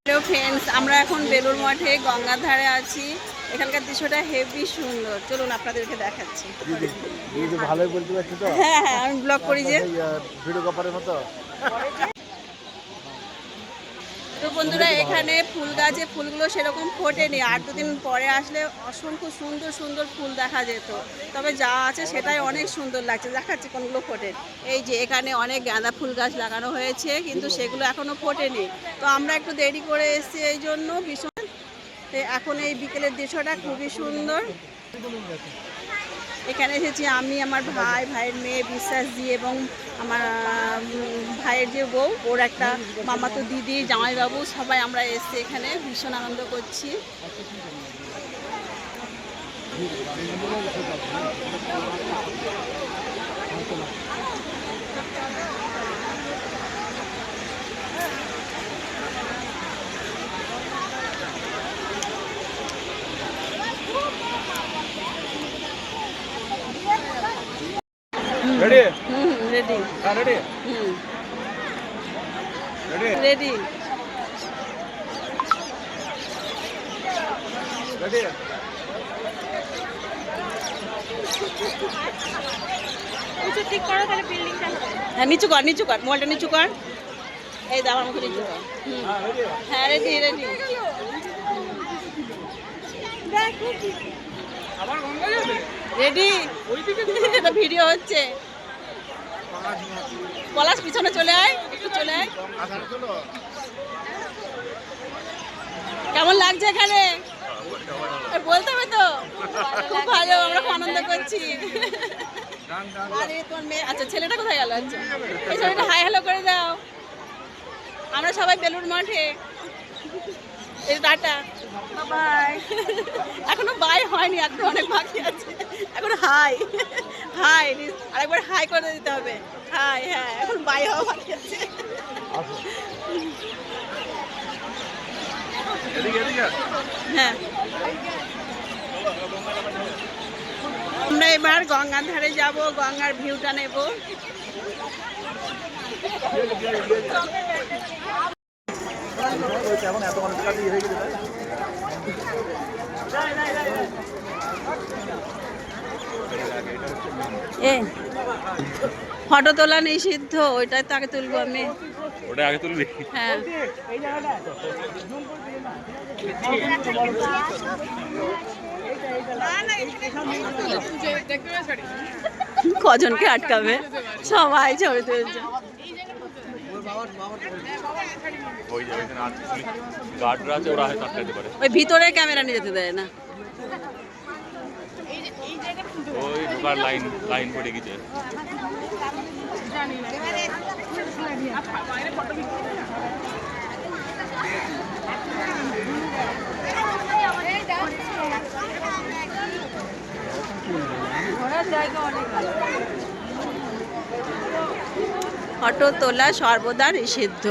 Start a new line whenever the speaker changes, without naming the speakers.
Hello friends আমরা এখন বেলুর মঠে গঙ্গার ধারে আছি। এখানকার দৃশ্যটা হেভি সুন্দর। চলুন আপনাদেরকে দেখাচ্ছি।
ভালোই বলতে পারছি তো?
হ্যাঁ হ্যাঁ আমি ব্লগ করি যে।
ভিডিও কপারের মতো?
তো বন্ধুরা, এখানে ফুল গাছে ফুলগুলো সেরকম ফোটেনি। আর দুদিন পরে আসলে অসংখ্য সুন্দর সুন্দর ফুল দেখা যেত। তবে যা আছে সেটাই অনেক সুন্দর লাগছে। দেখাচ্ছি কোনগুলো ফোটে। এই যে এখানে অনেক গাঁদা ফুল গাছ লাগানো হয়েছে, কিন্তু সেগুলো এখনও ফোটেনি। তো আমরা একটু দেরি করে এসেছি এই জন্য। ভীষণ। এখন এই বিকেলের দৃশ্যটা খুবই সুন্দর। এখানে এসেছি আমি, আমার ভাই, ভাইয়ের মেয়ে বিশ্বাস দিয়ে এবং আমার ভাইয়ের যে বউ, ওর একটা মামাতো দিদি, জামাইবাবু, সবাই আমরা এসছি এখানে, ভীষণ আনন্দ করছি।
রেডি
হুম রেডি
হ্যাঁ রেডি
হুম
রেডি
রেডি
রেডি
হ্যাঁ নিচু কর নিচু কর মোবাইলটা নিচু কর। এই দাও মুখে নিচু কর। হুম।
হ্যাঁ রেডি
রেডি রেডি ভিডিও হচ্ছে। পলাশ পিছনে চলে আয় একটু চলে আয়। কেমন লাগছে এখানে? বলতে হবে তো? খুব ভালো আমরা খুব আনন্দ করছি। আরে তোমার মেয়ে আচ্ছা ছেলেটা কোথায় গেল? আচ্ছা এই ছবিটা হাই হ্যালো করে দাও। আমরা সবাই বেলুর মাঠে। এই টাটা। বাই এখনও বাই হয়নি একটু অনেক বাকি আছে। এখন হাই হাই আরেকবার হাই করে দিতে হবে। হাই হ্যাঁ এখন বাই হওয়া বাকি আছে। হ্যাঁ। আমরা এবার গঙ্গার ধারে যাব গঙ্গার ভিউটা নেব।
এত মানুষ কাছে হয়ে গেছে তাই?
এ ফটো তোলা নিষিদ্ধ ওইটাই তাকে তুলবো আমি।
ওটা আগে তুলবি?
হ্যাঁ। কজনকে আটকাবে? সবাই ছবি তুলছে। ওই ভিতরে ক্যামেরা নিয়ে যেতে দেয় না
ওই ঢোকার লাইন লাইন পড়ে গেছে।
ফটো তোলা সর্বদা নিষিদ্ধ।